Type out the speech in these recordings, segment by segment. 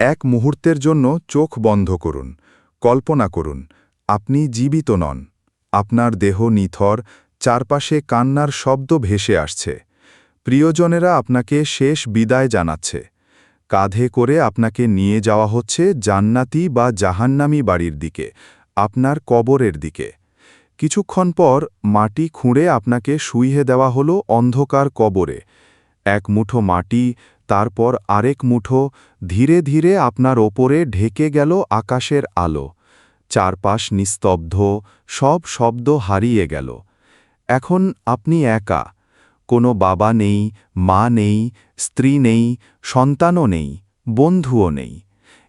এক মুহূর্তের জন্য চোখ বন্ধ করুন, কল্পনা করুন, আপনি জীবিত নন, আপনার দেহ নিথর, চারপাশে কান্নার শব্দ ভেসে আসছে। প্রিয়জনেরা আপনাকে শেষ বিদায় জানাচ্ছে। কাঁধে করে আপনাকে নিয়ে যাওয়া হচ্ছে জান্নাতি বা জাহান্নামি বাড়ির দিকে, আপনার কবরের দিকে। কিছুক্ষণ পর মাটি খুঁড়ে আপনাকে শুইয়ে দেওয়া হলো অন্ধকার কবরে। এক মুঠো মাটি তারপর আরেক মুঠো ধীরে ধীরে আপনার ওপরে ঢেকে গেল আকাশের আলো। চারপাশ নিস্তব্ধ, সব শব্দ হারিয়ে গেল। এখন আপনি একা। কোনো বাবা নেই, মা নেই, স্ত্রী নেই, সন্তানও নেই, বন্ধুও নেই।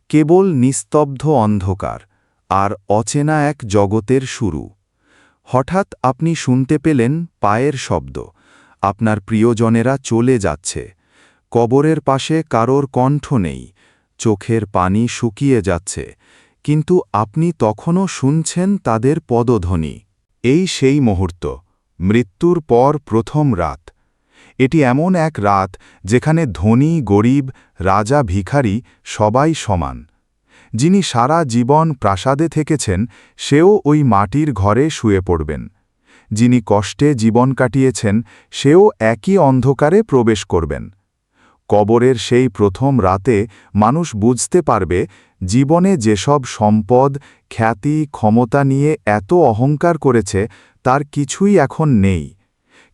কেবল নিস্তব্ধ অন্ধকার আর অচেনা এক জগতের শুরু। হঠাৎ আপনি শুনতে পেলেন পায়ের শব্দ। আপনার প্রিয়জনেরা চলে যাচ্ছে। কবরের পাশে কারোর কণ্ঠ নেই, চোখের পানি শুকিয়ে যাচ্ছে, কিন্তু আপনি তখনও শুনছেন তাদের পদধ্বনি। এই সেই মুহূর্ত, মৃত্যুর পর প্রথম রাত। এটি এমন এক রাত যেখানে ধনী, গরিব, রাজা, ভিখারি সবাই সমান। যিনি সারা জীবন প্রাসাদে থেকেছেন, সেও ওই মাটির ঘরে শুয়ে পড়বেন। যিনি কষ্টে জীবন কাটিয়েছেন, সেও একই অন্ধকারে প্রবেশ করবেন। কবরের সেই প্রথম রাতে মানুষ বুঝতে পারবে, জীবনে যেসব সম্পদ, খ্যাতি, ক্ষমতা নিয়ে এত অহংকার করেছে, তার কিছুই এখন নেই।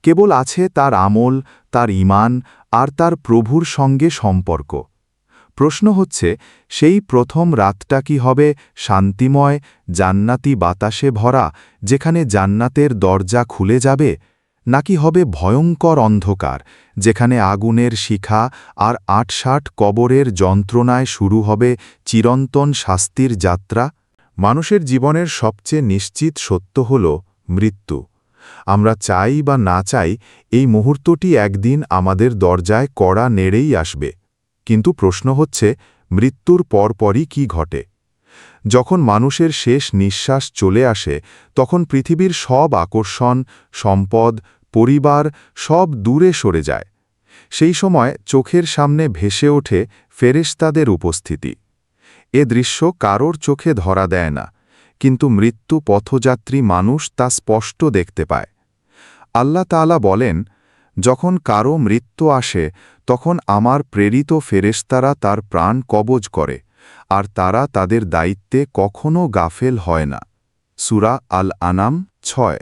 কেবল আছে তার আমল, তার ইমান আর তার প্রভুর সঙ্গে সম্পর্ক। প্রশ্ন হচ্ছে, সেই প্রথম রাতটা কি হবে শান্তিময়, জান্নাতি বাতাসে ভরা, যেখানে জান্নাতের দরজা খুলে যাবে? নাকি হবে ভয়ঙ্কর অন্ধকার, যেখানে আগুনের শিখা আর আটষাট কবরের যন্ত্রণায় শুরু হবে চিরন্তন শাস্তির যাত্রা? মানুষের জীবনের সবচেয়ে নিশ্চিত সত্য হল মৃত্যু। আমরা চাই বা না চাই, এই মুহূর্তটি একদিন আমাদের দরজায় কড়া নেড়েই আসবে। কিন্তু প্রশ্ন হচ্ছে, মৃত্যুর পরপরই কি ঘটে? যখন মানুষের শেষ নিঃশ্বাস চলে আসে, তখন পৃথিবীর সব আকর্ষণ, সম্পদ, পরিবার সব দূরে সরে যায়। সেই সময় চোখের সামনে ভেসে ওঠে ফেরেশতাদের উপস্থিতি। এ দৃশ্য কারোর চোখে ধরা দেয় না, কিন্তু মৃত্যু পথযাত্রী মানুষ তা স্পষ্ট দেখতে পায়। আল্লাহ তালা বলেন, যখন কারও মৃত্যু আসে, তখন আমার প্রেরিত ফেরেশতারা তার প্রাণ কবজ করে। আর তারা তাদের দায়িত্বে কখনও গাফেল হয় না। সুরা আল আনাম ছয়।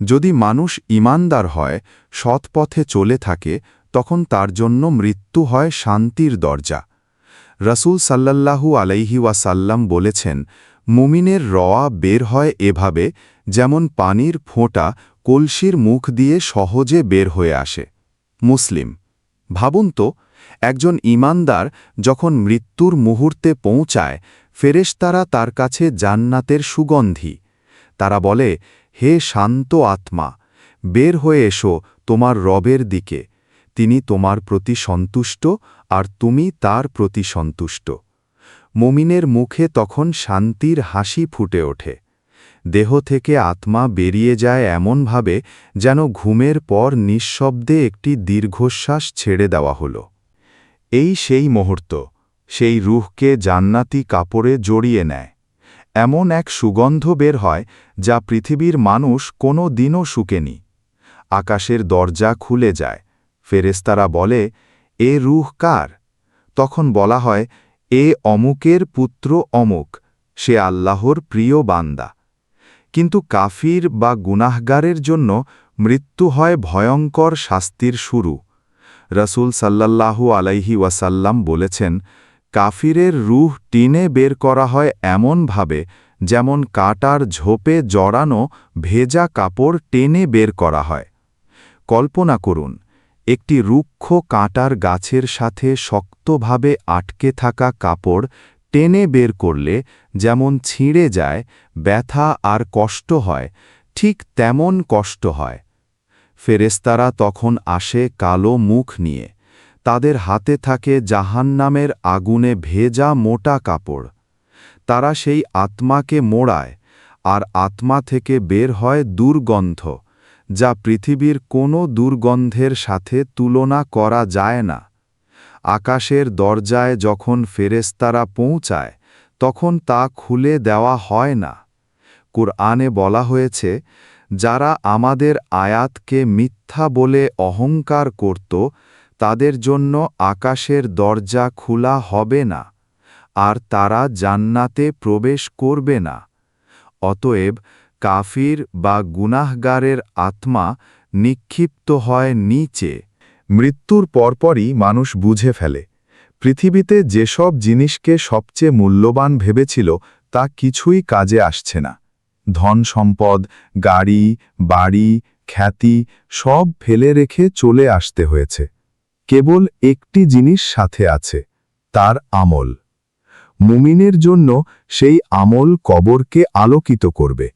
যদি মানুষ ইমানদার হয়, সৎ পথে চলে থাকে, তখন তার জন্য মৃত্যু হয় শান্তির দরজা। রসুল সাল্লাল্লাহু আলাইহি ওয়াসাল্লাম বলেছেন, মুমিনের রওয়া বের হয় এভাবে, যেমন পানির ফোঁটা কলসির মুখ দিয়ে সহজে বের হয়ে আসে। মুসলিম, ভাবুন তো একজন ইমানদার যখন মৃত্যুর মুহূর্তে পৌঁছায়, ফেরেশতারা তার কাছে জান্নাতের সুগন্ধি। তারা বলে, হে শান্ত আত্মা, বের হয়ে এসো তোমার রবের দিকে। তিনি তোমার প্রতি সন্তুষ্ট আর তুমি তার প্রতি সন্তুষ্ট। মমিনের মুখে তখন শান্তির হাসি ফুটে ওঠে। দেহ থেকে আত্মা বেরিয়ে যায় এমনভাবে যেন ঘুমের পর নিঃশব্দে একটি দীর্ঘশ্বাস ছেড়ে দেওয়া হল। এই সেই মুহূর্ত, সেই রুহকে জান্নাতি কাপড়ে জড়িয়ে নেয়। এমন এক সুগন্ধ বের হয়, যা পৃথিবীর মানুষ কোনো দিনও শুকেনি। আকাশের দরজা খুলে যায়। ফেরেস্তারা বলে, এ রুহ কার? তখন বলা হয়, এ অমুকের পুত্র অমুক, সে আল্লাহর প্রিয় বান্দা। কিন্তু কাফির বা গুনাহগারের জন্য মৃত্যু হয় ভয়ঙ্কর শাস্তির শুরু। রসুল সাল্লাল্লাহু আলাইহি ওয়াসাল্লাম বলেছেন, কাফিরের রুহ টিনে বের করা হয় এমনভাবে যেমন কাটার ঝোপে জড়ানো ভেজা কাপড় টেনে বের করা হয়। কল্পনা করুন, একটি রুক্ষ কাঁটার গাছের সাথে শক্তভাবে আটকে থাকা কাপড় টেনে বের করলে যেমন ছিঁড়ে যায়, ব্যথা আর কষ্ট হয়, ঠিক তেমন কষ্ট হয়। ফেরেস্তারা তখন আসে কালো মুখ নিয়ে। তাদের হাতে থাকে জাহান্নামের আগুনে ভেজা মোটা কাপড়। তারা সেই আত্মাকে মোড়ায়, আর আত্মা থেকে বের হয় দুর্গন্ধ, যা পৃথিবীর কোনো দুর্গন্ধের সাথে তুলনা করা যায় না। আকাশের দরজায় যখন ফেরেস্তারা পৌঁছায়, তখন তা খুলে দেওয়া হয় না। কুরআনে বলা হয়েছে যারা আমাদের আয়াতকে মিথ্যা বলে অহংকার করত, তাদের জন্য আকাশের দরজা খোলা হবে না, আর তারা জান্নাতে প্রবেশ করবে না। অতএব কাফির বা গুনাহগারের আত্মা নিক্ষিপ্ত হয় নিচে। মৃত্যুর পরপরই মানুষ বুঝে ফেলে, পৃথিবীতে যেসব জিনিসকে সবচেয়ে মূল্যবান ভেবেছিল, তা কিছুই কাজে আসছে না। ধন সম্পদ, গাড়ি, বাড়ি, খ্যাতি সব ফেলে রেখে চলে আসতে হয়েছে। কেবল একটি জিনিস সাথে আছে, তার আমল। মুমিনের জন্য সেই আমল কবরকে আলোকিত করবে,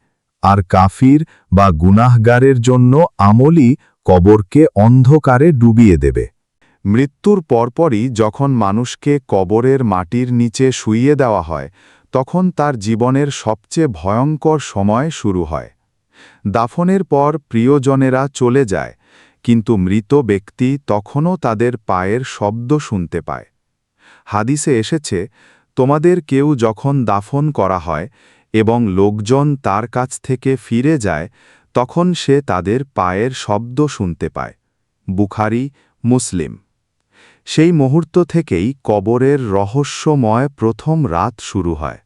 আর কাফির বা গুনাহগারের জন্য আমলই কবরকে অন্ধকারে ডুবিয়ে দেবে। মৃত্যুর পরপরই যখন মানুষকে কবরের মাটির নিচে শুইয়ে দেওয়া হয় তখন তার জীবনের সবচেয়ে ভয়ঙ্কর সময় শুরু হয়। দাফনের পর প্রিয়জনেরা চলে যায়, কিন্তু মৃত ব্যক্তি তখনও তাদের পায়ের শব্দ শুনতে পায়। হাদিসে এসেছে, তোমাদের কেউ যখন দাফন করা হয় এবং লোকজন তার কাছ থেকে ফিরে যায়, তখন সে তাদের পায়ের শব্দ শুনতে পায়। বুখারি, মুসলিম। সেই মুহূর্ত থেকেই কবরের রহস্যময় প্রথম রাত শুরু হয়।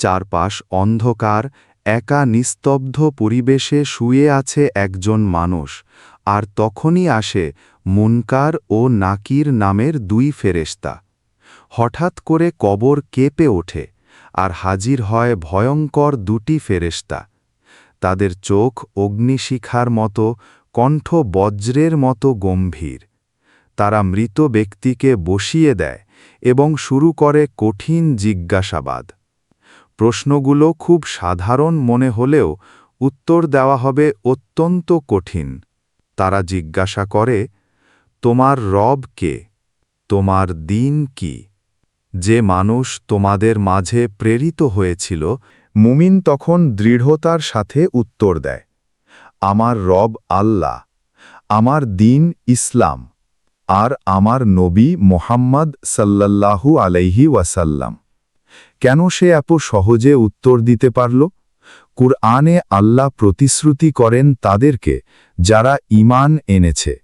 চারপাশ অন্ধকার, একা নিস্তব্ধ পরিবেশে শুয়ে আছে একজন মানুষ, আর তখনই আসে মুনকার ও নাকির নামের দুই ফেরেস্তা হঠাৎ করে কবর কেঁপে ওঠে, আর হাজির হয় ভয়ঙ্কর দুটি ফেরেস্তা তাদের চোখ অগ্নিশিখার মতো, কণ্ঠ বজ্রের মতো গম্ভীর। তারা মৃত ব্যক্তিকে বসিয়ে দেয় এবং শুরু করে কঠিন জিজ্ঞাসাবাদ। প্রশ্নগুলো খুব সাধারণ মনে হলেও উত্তর দেওয়া হবে অত্যন্ত কঠিন। তারা জিজ্ঞাসা করে, তোমার রব কে? তোমার দিন কি? যে মানুষ তোমাদের মাঝে প্রেরিত হয়েছিল, মুমিন তখন দৃঢ়তার সাথে উত্তর দেয়, আমার রব আল্লাহ, আমার দিন ইসলাম, আর আমার নবী মোহাম্মদ সাল্লাল্লাহু আলাইহি ওয়াসাল্লাম কেন সে এত সহজে উত্তর দিতে পারল? কুরআনে আল্লাহ প্রতিশ্রুতি করেন তাদেরকে, যারা ইমান এনেছে,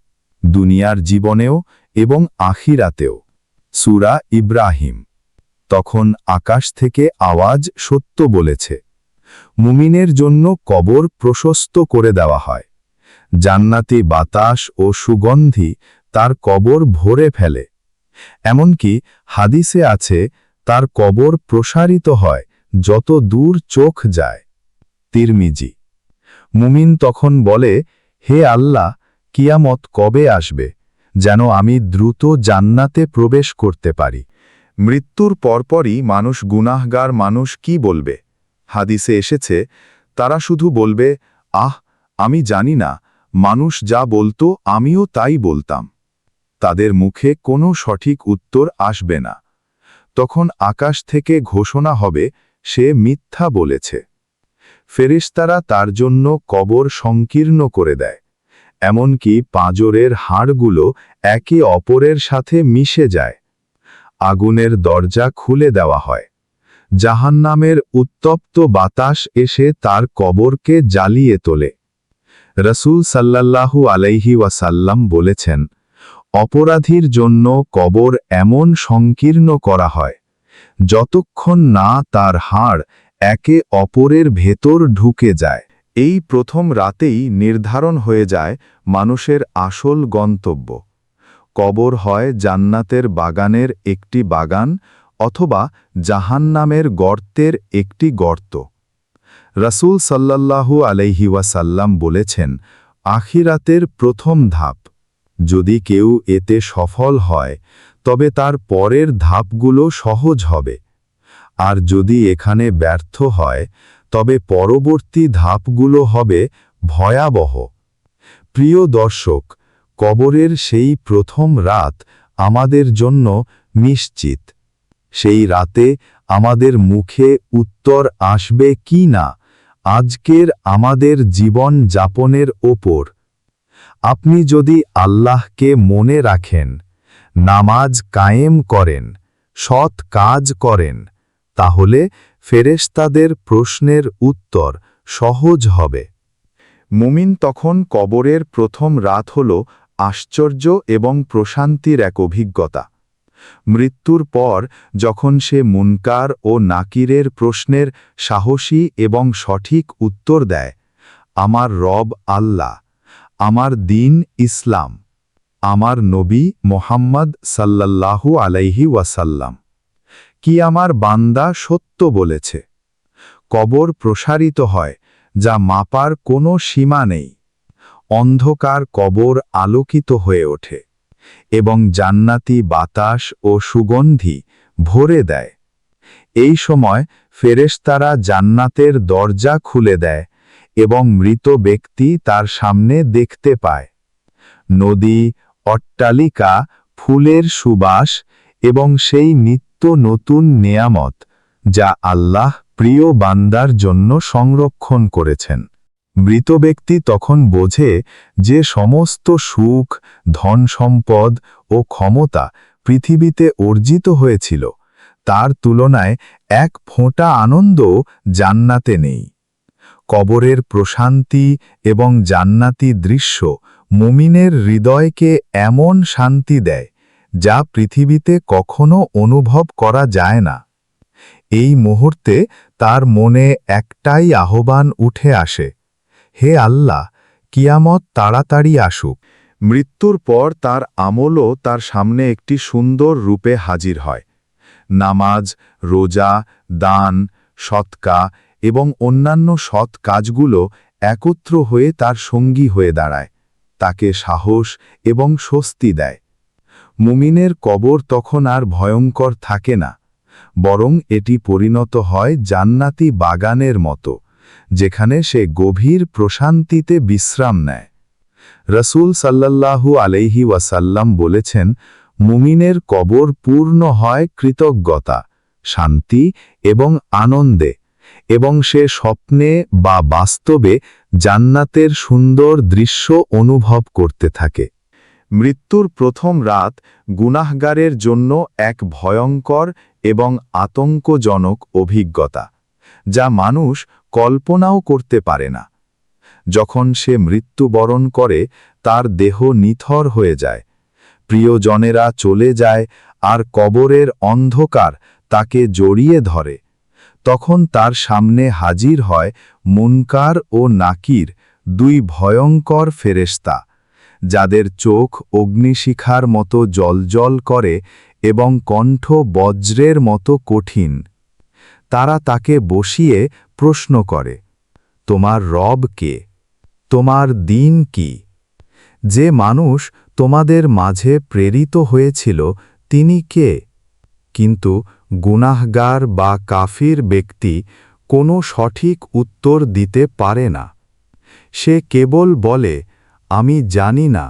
দুনিয়ার জীবনেও এবং আখিরাতেও। সুরা ইব্রাহিম। তখন আকাশ থেকে আওয়াজ সত্য বলেছে। মুমিনের জন্য কবর প্রশস্ত করে দেওয়া হয়। জান্নাতি বাতাস ও সুগন্ধি তার কবর ভরে ফেলে। এমনকি হাদিসে আছে তার কবর প্রসারিত হয় যত দূর চোখ যায়। তিরমিজি। মুমিন তখন বলে, হে আল্লাহ, কিয়ামত কবে আসবে যেন আমি দ্রুত জান্নাতে প্রবেশ করতে পারি? মৃত্যুর পরপরই মানুষ গুনাহগার মানুষ কি বলবে? হাদিসে এসেছে, তারা শুধু বলবে, আহ, আমি জানি না, মানুষ যা বলতো আমিও তাই বলতাম। তাদের মুখে কোনো সঠিক উত্তর আসবে না। তখন আকাশ থেকে ঘোষণা হবে, সে মিথ্যা বলেছে। ফেরেশতারা তার জন্য কবর সংকীর্ণ করে দেয়, এমনকি পাঁজরের হাড়গুলো একে অপরের সাথে মিশে যায়। আগুনের দরজা খুলে দেওয়া হয়। জাহান্নামের উত্তপ্ত বাতাস এসে তার কবরকে জ্বালিয়ে তোলে। রসুল সাল্লাল্লাহু আলাইহি ওয়াসাল্লাম বলেছেন অপরাধীর জন্য কবর এমন সংকীর্ণ করা হয়, যতক্ষণ না তার হাড় একে অপরের ভেতর ঢুকে যায়। এই প্রথম রাতেই নির্ধারণ হয়ে যায় মানুষের আসল গন্তব্য। কবর হয় জান্নাতের বাগানের একটি বাগান অথবা জাহান্নামের গর্তের একটি গর্ত। রাসূল সাল্লাল্লাহু আলাইহি ওয়াসাল্লাম বলেছেন, আখিরাতের প্রথম ধাপ। যদি কেউ এতে সফল হয়, তবে তার পরের ধাপগুলো সহজ হবে। আর যদি এখানে ব্যর্থ হয়, তবে পরবর্তী ধাপগুলো হবে ভয়াবহ। প্রিয় দর্শক, কবরের সেই প্রথম রাত আমাদের জন্য নিশ্চিত। সেই রাতে আমাদের মুখে উত্তর আসবে কি না, আজকের আমাদের জীবন যাপনের ওপর। আপনি যদি আল্লাহকে মনে রাখেন, নামাজ কায়েম করেন, সৎ কাজ করেন, তাহলে ফেরেশতাদের প্রশ্নের উত্তর সহজ হবে। মুমিন তখন কবরের প্রথম রাত হল আশ্চর্য এবং প্রশান্তির এক অভিজ্ঞতা। মৃত্যুর পর যখন সে মুনকার ও নাকিরের প্রশ্নের সাহসী এবং সঠিক উত্তর দেয়, আমার রব আল্লাহ আমার দিন ইসলাম। আমার নবী মোহাম্মদ সাল্লাল্লাহু আলাইহি ওয়াসাল্লাম। কি আমার বান্দা সত্য বলেছে? কবর প্রসারিত হয়, যা মাপার কোনো সীমা নেই। অন্ধকার কবর আলোকিত হয়ে ওঠে, এবং জান্নাতি বাতাস ও সুগন্ধি ভরে দেয়। এই সময় ফেরেশতারা জান্নাতের দরজা খুলে দেয় এবং মৃত ব্যক্তি তার সামনে দেখতে পায়। নদী, অট্টালিকা, ফুলের সুবাস এবং সেই নিত্য নতুন নেয়ামত যা আল্লাহ প্রিয় বান্দার জন্য সংরক্ষণ করেছেন। মৃত ব্যক্তি তখন বোঝে যে সমস্ত সুখ, ধন সম্পদ ও ক্ষমতা পৃথিবীতে অর্জিত হয়েছিল। তার তুলনায় এক ফোঁটা আনন্দ জান্নাতে নেই। কবরের প্রশান্তি এবং জান্নাতি দৃশ্য মুমিনের হৃদয়কে এমন শান্তি দেয়, যা পৃথিবীতে কখনো অনুভব করা যায় না। এই মুহূর্তে তার মনে একটাই আহ্বান উঠে আসে, হে আল্লাহ, কিয়ামত তাড়াতাড়ি আসুক। মৃত্যুর পর তার আমলও তার সামনে একটি সুন্দর রূপে হাজির হয়। নামাজ, রোজা, দান, সৎকা এবং অন্যান্য সৎ কাজগুলো একত্র হয়ে তার সঙ্গী হয়ে দাঁড়ায়, তাকে সাহস এবং স্বস্তি দেয়। মুমিনের কবর তখন আর ভয়ঙ্কর থাকে না, বরং এটি পরিণত হয় জান্নাতি বাগানের মতো, যেখানে সে গভীর প্রশান্তিতে বিশ্রাম নেয়। রসুল সাল্লাল্লাহু আলাইহি ওয়াসাল্লাম বলেছেন, মুমিনের কবর পূর্ণ হয় কৃতজ্ঞতা, শান্তি এবং আনন্দে। এবং সে স্বপ্নে বা বাস্তবে জান্নাতের সুন্দর দৃশ্য অনুভব করতে থাকে। মৃত্যুর প্রথম রাত গুনাহগারের জন্য এক ভয়ঙ্কর এবং আতঙ্কজনক অভিজ্ঞতা, যা মানুষ কল্পনাও করতে পারে না। যখন সে মৃত্যুবরণ করে, তার দেহ নিথর হয়ে যায়, প্রিয়জনেরা চলে যায় আর কবরের অন্ধকার তাকে জড়িয়ে ধরে। তখন তার সামনে হাজির হয় মুনকার ও নাকির, দুই ভয়ঙ্কর ফেরেস্তা যাদের চোখ অগ্নিশিখার মতো জলজল করে এবং কণ্ঠ বজ্রের মতো কঠিন। তারা তাকে বসিয়ে প্রশ্ন করে, তোমার রব কে? তোমার দিন কি? যে মানুষ তোমাদের মাঝে প্রেরিত হয়েছিল, তিনি কে? কিন্তু গুনাহগার বা কাফির ব্যক্তি কোনো সঠিক উত্তর দিতে পারে না। সে কেবল বলে, আমি জানি না,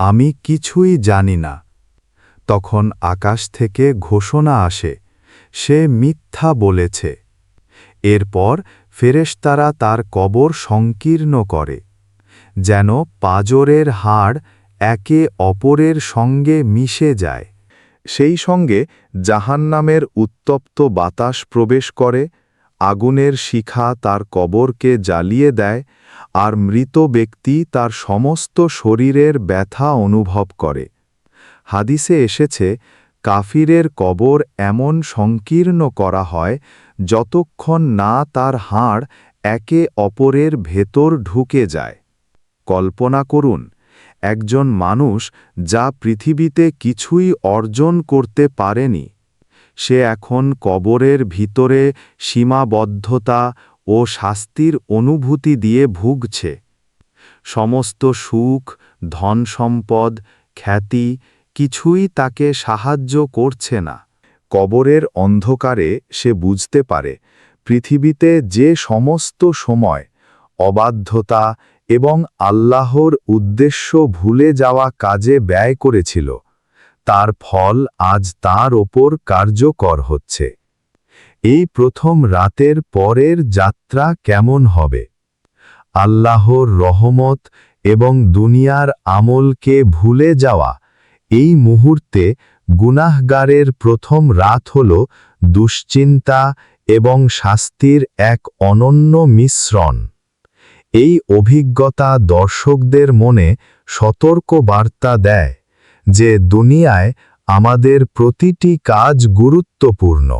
আমি কিছুই জানি না। তখন আকাশ থেকে ঘোষণা আসে, সে মিথ্যা বলেছে। এরপর ফেরেশতারা তার কবর সংকীর্ণ করে, যেন পাজরের হাড় একে অপরের সঙ্গে মিশে যায়। সেই সঙ্গে জাহান্নামের উত্তপ্ত বাতাস প্রবেশ করে, আগুনের শিখা তার কবরকে জ্বালিয়ে দেয় আর মৃত ব্যক্তি তার সমস্ত শরীরের ব্যথা অনুভব করে। হাদিসে এসেছে, কাফিরের কবর এমন সংকীর্ণ করা হয় যতক্ষণ না তার হাড় একে অপরের ভেতর ঢুকে যায়। কল্পনা করুন একজন মানুষ যা পৃথিবীতে কিছুই অর্জন করতে পারেনি। সে এখন কবরের ভিতরে সীমাবদ্ধতা ও শাস্তির অনুভূতি দিয়ে ভুগছে। সমস্ত সুখ ধন সম্পদ খ্যাতি কিছুই তাকে সাহায্য করছে না। কবরের অন্ধকারে সে বুঝতে পারে, পৃথিবীতে যে সমস্ত সময়, অবাধ্যতা এবং আল্লাহর উদ্দেশ্য ভুলে যাওয়া কাজে ব্যয় করেছিল। তার ফল আজ তার ওপর কার্যকর হচ্ছে। এই প্রথম রাতের পরের যাত্রা কেমন হবে? আল্লাহর রহমত এবং দুনিয়ার আমলকে ভুলে যাওয়া, এই মুহূর্তে গুনাহগারের প্রথম রাত হল দুশ্চিন্তা এবং শাস্তির এক অনন্য মিশ্রণ। এই অভিজ্ঞতা দর্শকদের মনে সতর্ক বার্তা দেয় যে দুনিয়ায় আমাদের প্রতিটি কাজ গুরুত্বপূর্ণ।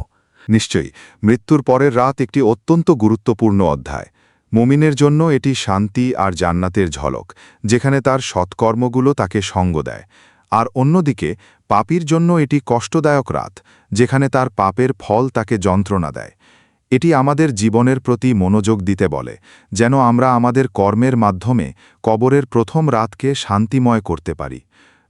নিশ্চয়ই, মৃত্যুর পরের রাত একটি অত্যন্ত গুরুত্বপূর্ণ অধ্যায়। মুমিনের জন্য এটি শান্তি আর জান্নাতের ঝলক, যেখানে তার সৎকর্মগুলো তাকে সঙ্গ দেয়। আর অন্যদিকে, পাপীর জন্য এটি কষ্টদায়ক রাত, যেখানে তার পাপের ফল তাকে যন্ত্রণা দেয়। এটি আমাদের জীবনের প্রতি মনোযোগ দিতে বলে, যেন আমরা আমাদের কর্মের মাধ্যমে কবরের প্রথম রাতকে শান্তিময় করতে পারি।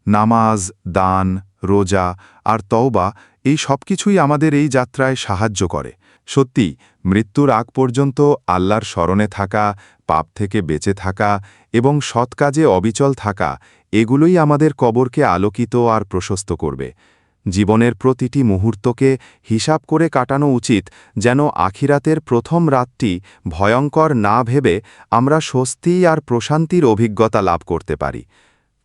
নামাজ, দান, রোজা আর তওবা এই সব কিছুই আমাদের এই যাত্রায় সাহায্য করে। সত্যি, মৃত্যুর আগ পর্যন্ত আল্লাহর স্মরণে থাকা, পাপ থেকে বেঁচে থাকা এবং সৎ কাজে অবিচল থাকা এগুলোই আমাদের কবরকে আলোকিত আর প্রশস্ত করবে। জীবনের প্রতিটি মুহূর্তকে হিসাব করে কাটানো উচিত যেন আখিরাতের প্রথম রাতটি ভয়ঙ্কর না ভেবে আমরা স্বস্তি আর প্রশান্তির অভিজ্ঞতা লাভ করতে পারি।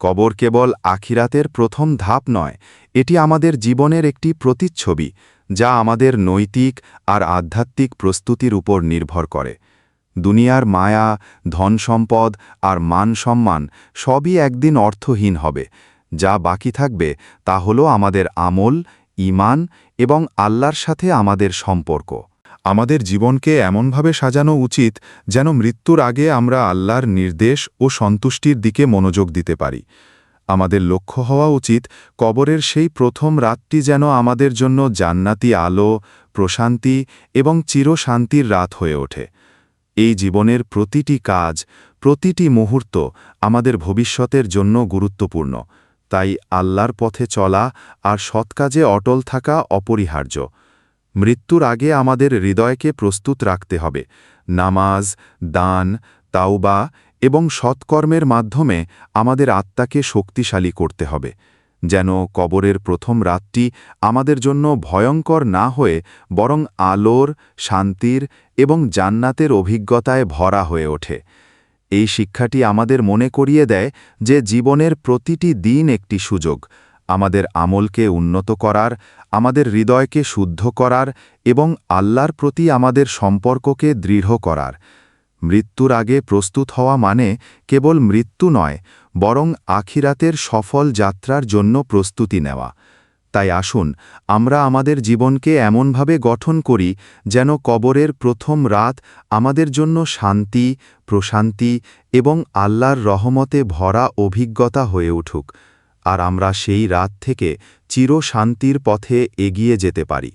কবর কেবল আখিরাতের প্রথম ধাপ নয়, এটি আমাদের জীবনের একটি প্রতিচ্ছবি যা আমাদের নৈতিক আর আধ্যাত্মিক প্রস্তুতির উপর নির্ভর করে। দুনিয়ার মায়া ধন সম্পদ আর মান সম্মান সবই একদিন অর্থহীন হবে। যা বাকি থাকবে তা হল আমাদের আমল ইমান এবং আল্লাহর সাথে আমাদের সম্পর্ক। আমাদের জীবনকে এমনভাবে সাজানো উচিত যেন মৃত্যুর আগে আমরা আল্লাহর নির্দেশ ও সন্তুষ্টির দিকে মনোযোগ দিতে পারি। আমাদের লক্ষ্য হওয়া উচিত কবরের সেই প্রথম রাতটি যেন আমাদের জন্য জান্নাতি আলো, প্রশান্তি এবং চিরশান্তির রাত হয়ে ওঠে। এই জীবনের প্রতিটি কাজ, প্রতিটি মুহূর্ত আমাদের ভবিষ্যতের জন্য গুরুত্বপূর্ণ। তাই আল্লাহর পথে চলা আর সৎকাজে অটল থাকা অপরিহার্য। মৃত্যুর আগে আমাদের হৃদয়কে প্রস্তুত রাখতে হবে। নামাজ, দান, তাওবা এবং সৎকর্মের মাধ্যমে আমাদের আত্মাকে শক্তিশালী করতে হবে, যেন কবরের প্রথম রাতটি আমাদের জন্য ভয়ঙ্কর না হয়ে বরং আলোর, শান্তির এবং জান্নাতের অভিজ্ঞতায় ভরা হয়ে ওঠে। এই শিক্ষাটি আমাদের মনে করিয়ে দেয় যে জীবনের প্রতিটি দিন একটি সুযোগ। আমাদের আমলকে উন্নত করার, আমাদের হৃদয়কে শুদ্ধ করার এবং আল্লাহর প্রতি আমাদের সম্পর্ককে দৃঢ় করার। মৃত্যুর আগে প্রস্তুত হওয়া মানে কেবল মৃত্যু নয়, বরং আখিরাতের সফল যাত্রার জন্য প্রস্তুতি নেওয়া। তাই আসুন, আমরা আমাদের জীবনকে এমনভাবে গঠন করি যেন কবরের প্রথম রাত আমাদের জন্য শান্তি, প্রশান্তি এবং আল্লাহর রহমতে ভরা অভিজ্ঞতা হয়ে উঠুক, আর আমরা সেই রাত থেকে চিরশান্তির পথে এগিয়ে যেতে পারি।